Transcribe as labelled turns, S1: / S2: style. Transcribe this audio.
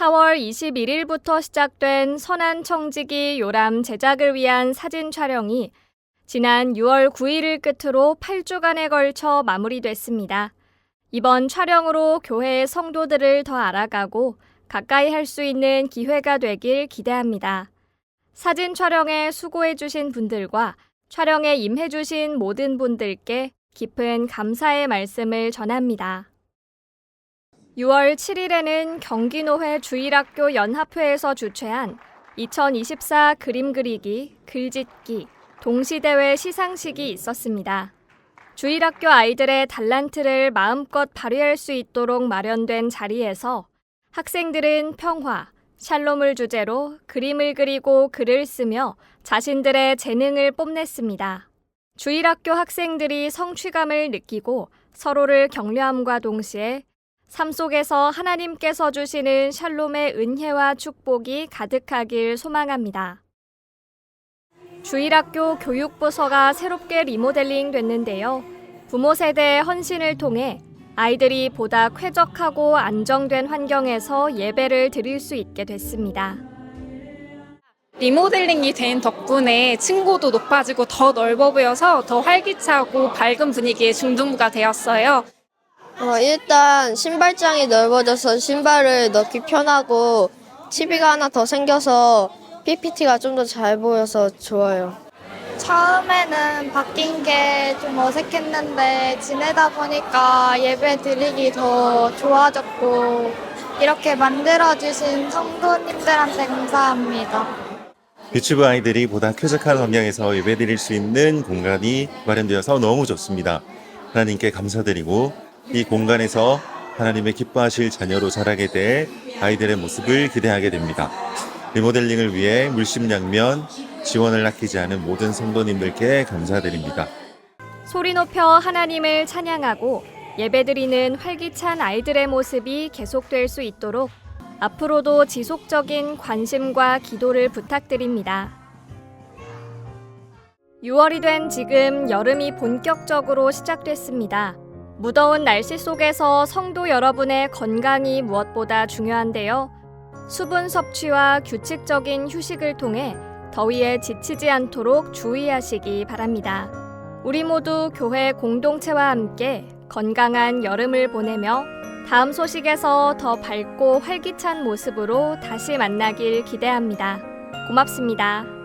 S1: 4월 21일부터 시작된 선한 청지기 요람 제작을 위한 사진 촬영이 지난 6월 9일을 끝으로 8주간에 걸쳐 마무리됐습니다. 이번 촬영으로 교회의 성도들을 더 알아가고 가까이 할 수 있는 기회가 되길 기대합니다. 사진 촬영에 수고해주신 분들과 촬영에 임해주신 모든 분들께 깊은 감사의 말씀을 전합니다. 6월 7일에는 경기노회 주일학교 연합회에서 주최한 2024 그림 그리기, 글짓기, 동시대회 시상식이 있었습니다. 주일학교 아이들의 달란트를 마음껏 발휘할 수 있도록 마련된 자리에서 학생들은 평화, 샬롬을 주제로 그림을 그리고 글을 쓰며 자신들의 재능을 뽐냈습니다. 주일학교 학생들이 성취감을 느끼고 서로를 격려함과 동시에 삶 속에서 하나님께서 주시는 샬롬의 은혜와 축복이 가득하길 소망합니다. 주일학교 교육부서가 새롭게 리모델링 됐는데요. 부모 세대의 헌신을 통해 아이들이 보다 쾌적하고 안정된 환경에서 예배를 드릴 수 있게 됐습니다.
S2: 리모델링이 된 덕분에 층고도 높아지고 더 넓어 보여서 더 활기차고 밝은 분위기의 중등부가 되었어요.
S3: 어, 일단 신발장이 넓어져서 신발을 넣기 편하고 TV가 하나 더 생겨서 PPT가 좀 더 잘 보여서 좋아요.
S4: 처음에는 바뀐 게 좀 어색했는데 지내다 보니까 예배 드리기 더 좋아졌고 이렇게 만들어주신 성도님들한테 감사합니다.
S5: 유치부 아이들이 보다 쾌적한 환경에서 예배 드릴 수 있는 공간이 마련되어서 너무 좋습니다. 하나님께 감사드리고 이 공간에서 하나님의 기뻐하실 자녀로 자라게 될 아이들의 모습을 기대하게 됩니다. 리모델링을 위해 물심양면 지원을 아끼지 않은 모든 성도님들께 감사드립니다.
S1: 소리 높여 하나님을 찬양하고 예배드리는 활기찬 아이들의 모습이 계속될 수 있도록 앞으로도 지속적인 관심과 기도를 부탁드립니다. 6월이 된 지금 여름이 본격적으로 시작됐습니다. 무더운 날씨 속에서 성도 여러분의 건강이 무엇보다 중요한데요. 수분 섭취와 규칙적인 휴식을 통해 더위에 지치지 않도록 주의하시기 바랍니다. 우리 모두 교회 공동체와 함께 건강한 여름을 보내며 다음 소식에서 더 밝고 활기찬 모습으로 다시 만나길 기대합니다. 고맙습니다.